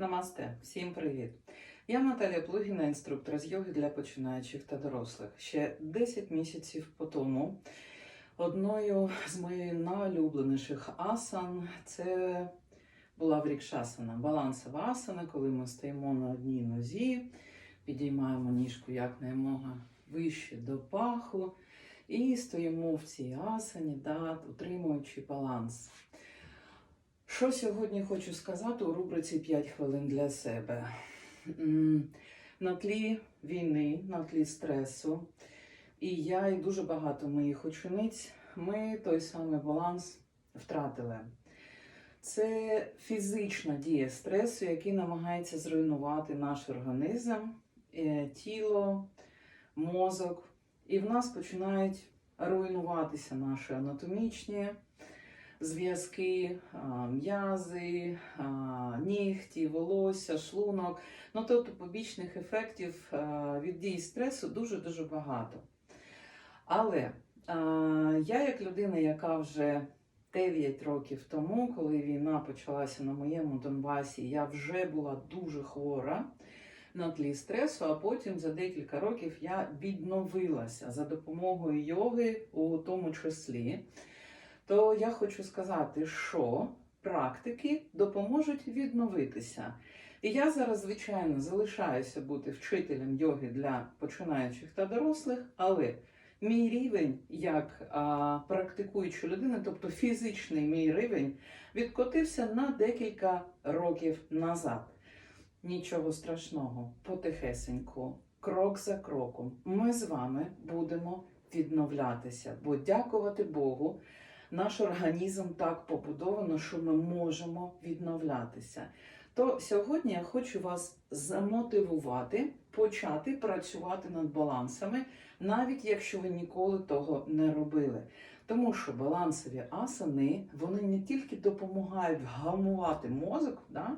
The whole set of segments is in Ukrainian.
Намасте, всім привіт! Я Наталія Плугіна, інструктор з йоги для починаючих та дорослих. Ще 10 місяців по тому одною з моїх найулюбленіших асан це була врікшасана, балансова асана, коли ми стоїмо на одній нозі, підіймаємо ніжку якнаймога вище до паху і стоїмо в цій асані, да, утримуючи баланс. Що сьогодні хочу сказати у рубриці 5 хвилин для себе? На тлі війни, на тлі стресу, і я, і дуже багато моїх учениць, ми той самий баланс втратили. Це фізична дія стресу, який намагається зруйнувати наш організм, е, тіло, мозок. І в нас починають руйнуватися наші анатомічні зв'язки, м'язи, нігті, волосся, шлунок. Ну, тобто побічних ефектів від дії стресу дуже-дуже багато. Але я, як людина, яка вже 9 років тому, коли війна почалася на моєму Донбасі, я вже була дуже хвора на тлі стресу, а потім за декілька років я відновилася за допомогою йоги у тому числі то я хочу сказати, що практики допоможуть відновитися. І я зараз, звичайно, залишаюся бути вчителем йоги для починаючих та дорослих, але мій рівень як а, практикуюча людина, тобто фізичний мій рівень, відкотився на декілька років назад. Нічого страшного, потихесеньку, крок за кроком, ми з вами будемо відновлятися, бо дякувати Богу наш організм так побудовано, що ми можемо відновлятися. То сьогодні я хочу вас замотивувати почати працювати над балансами, навіть якщо ви ніколи того не робили. Тому що балансові асани вони не тільки допомагають вгамувати мозок, да,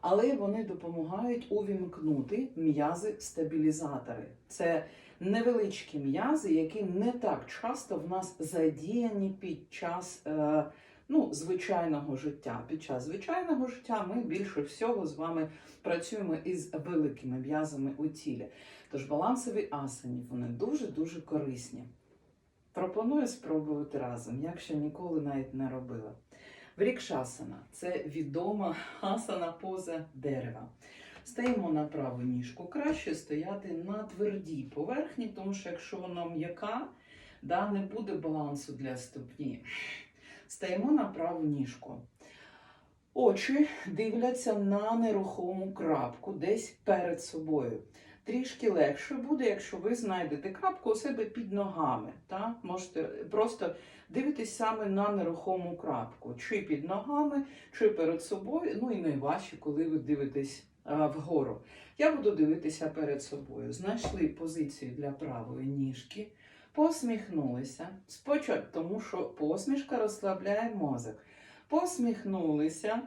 але вони допомагають увімкнути м'язи-стабілізатори. Це невеличкі м'язи, які не так часто в нас задіяні під час е, ну, звичайного життя. Під час звичайного життя ми більше всього з вами працюємо із великими м'язами у тілі. Тож балансові асані вони дуже-дуже корисні. Пропоную спробувати разом, якщо ніколи навіть не робила. Врікшасана це відома асана поза дерева. Стаємо на праву ніжку. Краще стояти на твердій поверхні, тому що якщо вона м'яка, да, не буде балансу для ступні. Стаємо на праву ніжку. Очі дивляться на нерухому крапку десь перед собою. Трішки легше буде, якщо ви знайдете крапку у себе під ногами. Та? Можете просто дивитись саме на нерухому крапку, чи під ногами, чи перед собою. Ну і найважче, коли ви дивитесь а, вгору. Я буду дивитися перед собою. Знайшли позицію для правої ніжки, посміхнулися. Спочатку, тому що посмішка розслабляє мозок. Посміхнулися.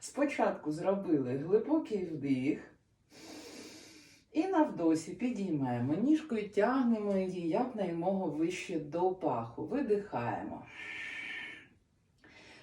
Спочатку зробили глибокий вдих. І навдосі підіймаємо ніжку і тягнемо її якнаймого вище до паху. Видихаємо.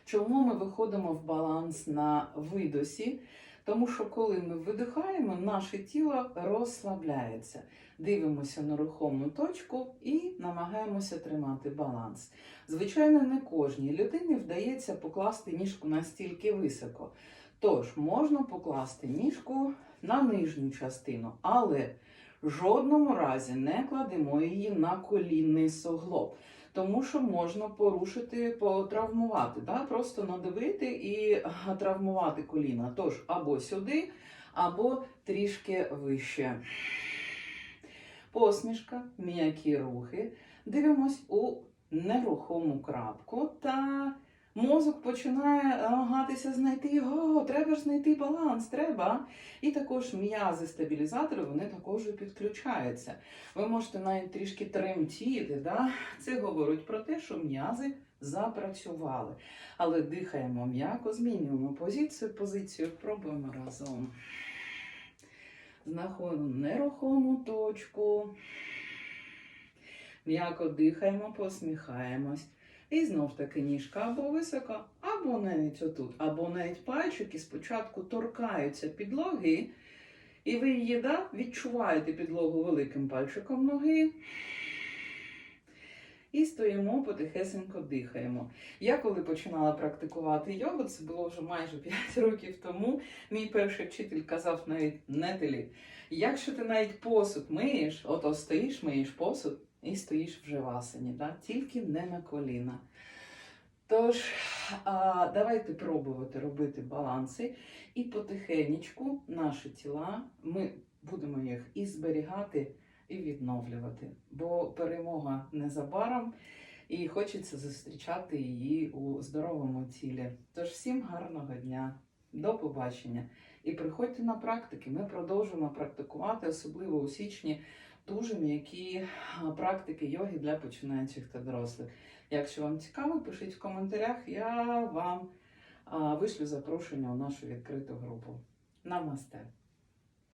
Чому ми виходимо в баланс на видосі? Тому що коли ми видихаємо, наше тіло розслабляється. Дивимося на рухому точку і намагаємося тримати баланс. Звичайно, не кожній людині вдається покласти ніжку настільки високо. Тож, можна покласти ніжку на нижню частину, але в жодному разі не кладемо її на колінний суглоб, тому що можна порушити, потравмувати, да? просто надавити і травмувати коліна. Тож або сюди, або трішки вище. Посмішка, м'які рухи. Дивимось у нерухому крапку та Мозок починає намагатися знайти його, треба ж знайти баланс, треба. І також м'язи-стабілізатори вони також підключаються. Ви можете навіть трішки тремтіти. Да? Це говорить про те, що м'язи запрацювали. Але дихаємо м'яко, змінюємо позицію, позицію, пробуємо разом. Знаходимо нерухому точку. М'яко дихаємо, посміхаємось. І знов таки ніжка або високо, або навіть отут, або навіть пальчики спочатку торкаються підлоги, і ви її да, відчуваєте підлогу великим пальчиком ноги. І стоїмо, потихесенько дихаємо. Я коли починала практикувати йогу, це було вже майже 5 років тому. Мій перший вчитель казав навіть нетелі, якщо ти навіть посуд миєш, ото стоїш, миєш посуд і стоїш в асані, да? тільки не на коліна. Тож, а, давайте пробувати робити баланси і потихенечку наші тіла ми будемо їх і зберігати, і відновлювати. Бо перемога незабаром, і хочеться зустрічати її у здоровому тілі. Тож всім гарного дня, до побачення! І приходьте на практики. Ми продовжуємо практикувати, особливо у січні, дуже м'які практики йоги для починаючих та дорослих. Якщо вам цікаво, пишіть в коментарях, я вам вишлю запрошення у нашу відкриту групу. Намасте!